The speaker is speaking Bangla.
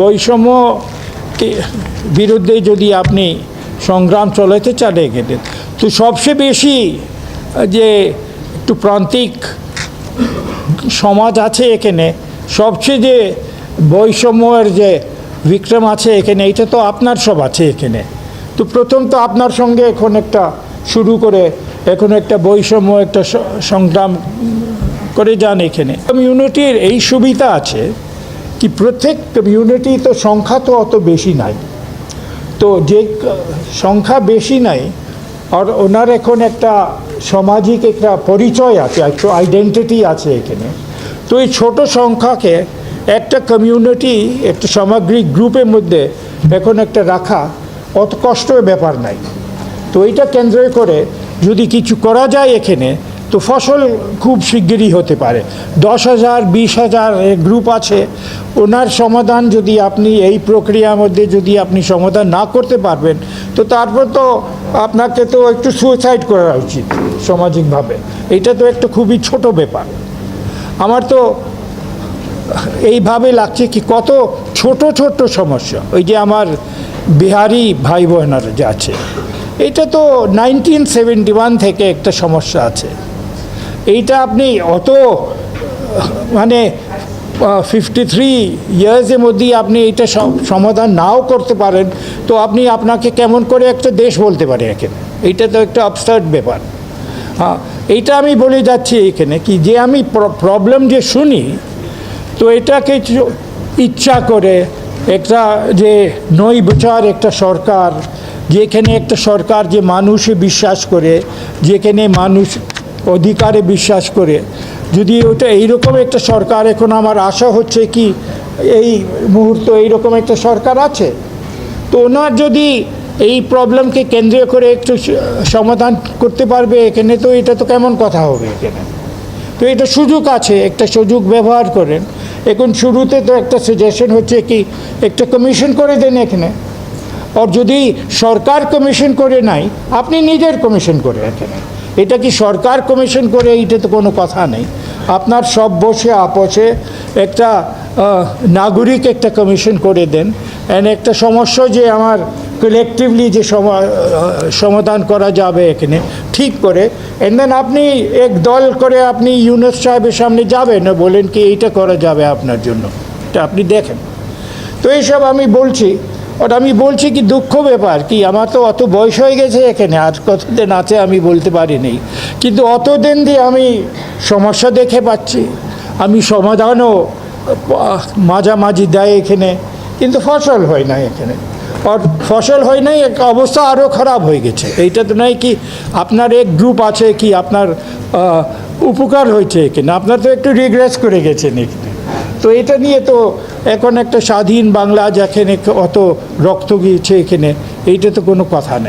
বৈষম্য বিরুদ্ধে যদি আপনি সংগ্রাম চলাতে চান এখানে তো সবচেয়ে বেশি যে একটু প্রান্তিক সমাজ আছে এখানে, সবচেয়ে যে বৈষম্যের যে বিক্রম আছে এখানে, এটা তো আপনার সব আছে এখানে। তো প্রথম তো আপনার সঙ্গে এখন একটা শুরু করে, এখন একটা বৈষম্য, একটা সংগ্রাম করে যান এখানে। কমিউনিটির এই সুবিধা আছে কি প্রত্যেক কমিউনিটি তো সংখ্যা তো অত বেশি নাই। তো যে সংখ্যা বেশি নাই, আর ওনার এখন একটা সামাজিক একটা পরিচয় আছে, একটা আইডেন্টিটি আছে এখানে। তো এই ছোট সংখ্যাকে একটা কমিউনিটি একটা সামগ্রিক গ্রুপের মধ্যে এখন একটা রাখা অত কষ্টের ব্যাপার নাই। তো এইটা কেন্দ্র করে যদি কিছু করা যায় এখানে তো ফসল খুব শিগগিরই হতে পারে। দশ হাজার, বিশ হাজার গ্রুপ আছে। ওনার সমাধান যদি আপনি এই প্রক্রিয়ার মধ্যে যদি আপনি সমাধান না করতে পারবেন, তো তারপর তো আপনাকে তো একটু সুইসাইড করা উচিত সামাজিকভাবে। এটা তো একটা খুবই ছোট ব্যাপার। আমার তো এইভাবে লাগছে কি কত ছোট ছোট সমস্যা। ওই যে আমার বিহারি ভাই বোনেরা যে আছে, এটা তো নাইনটিন সেভেন্টি ওয়ান থেকে একটা সমস্যা আছে। এইটা আপনি অত মানে ফিফটি থ্রি ইয়ার্সের মধ্যেই আপনি এইটা সম- সমাধান নাও করতে পারেন, তো আপনি আপনাকে কেমন করে একটা দেশ বলতে পারে এখানে এইটা তো একটা আপসার্ট ব্যাপার। হ্যাঁ এইটা আমি বলে যাচ্ছি এখানে কি, যে আমি প্রবলেম যে শুনি, তো এটাকে ইচ্ছা করে একটা যে নই বিচার একটা সরকার, যেখানে একটা সরকার যে মানুষে বিশ্বাস করে, যেখানে মানুষ অধিকারে বিশ্বাস করে। যদি ওটা এইরকম একটা সরকার, এখন আমার আশা হচ্ছে কি এই মুহূর্তে এইরকম একটা সরকার আছে? তো ওনার যদি এই প্রবলেমকে কেন্দ্রীয় করে একটু সমাধান করতে পারবে এখানে, তো এটা তো কেমন কথা হবে এখানে? তো এটা সুযোগ আছে, একটা সুযোগ ব্যবহার করেন। এখন শুরুতে তো একটা সাজেশন হচ্ছে কি, একটা কমিশন করে দেন এখানে। আর যদি সরকার কমিশন করে নাই, আপনি নিজের কমিশন করে এখানে। এটা কি সরকার কমিশন করে? এইটা তো কোনো কথা নেই। আপনার সব বসে আপসে একটা নাগরিক একটা কমিশন করে দেন। অ্যান্ড একটা সমস্যা যে আমার কালেকটিভলি যে সমা- সমাধান করা যাবে এখানে, ঠিক করে। অ্যান্ড দেন আপনি এক দল করে আপনি ইউনুস সাহেবের সামনে যাবেন বলেন কি এইটা করা যাবে আপনার জন্য। এটা আপনি দেখেন। তো এইসব আমি বলছি আর আমি বলছি কি দুঃখ ব্যাপার, কি আমার তো অত বয়স হয়ে গেছে এখানে, আর কতদিন আছে আমি বলতে পারিনি। কিন্তু অতদিন দিয়ে আমি সমস্যা দেখে পাচ্ছি, আমি সমাধানও মাঝামাঝি দেয় এখানে, কিন্তু ফসল হয় না এখানে। আর ফসল হয় নাই অবস্থা আরও খারাপ হয়ে গেছে। এইটা তো নয় কি আপনার এক গ্রুপ আছে কি আপনার উপকার হয়েছে এখানে। আপনার তো একটু রিগ্রেস করে গেছেন এখানে। তো এটা নিয়ে তো এখন একটা স্বাধীন বাংলা যেখানে অত রক্ত গিয়েছে এখানে, এইটা তো কোনো কথা নেই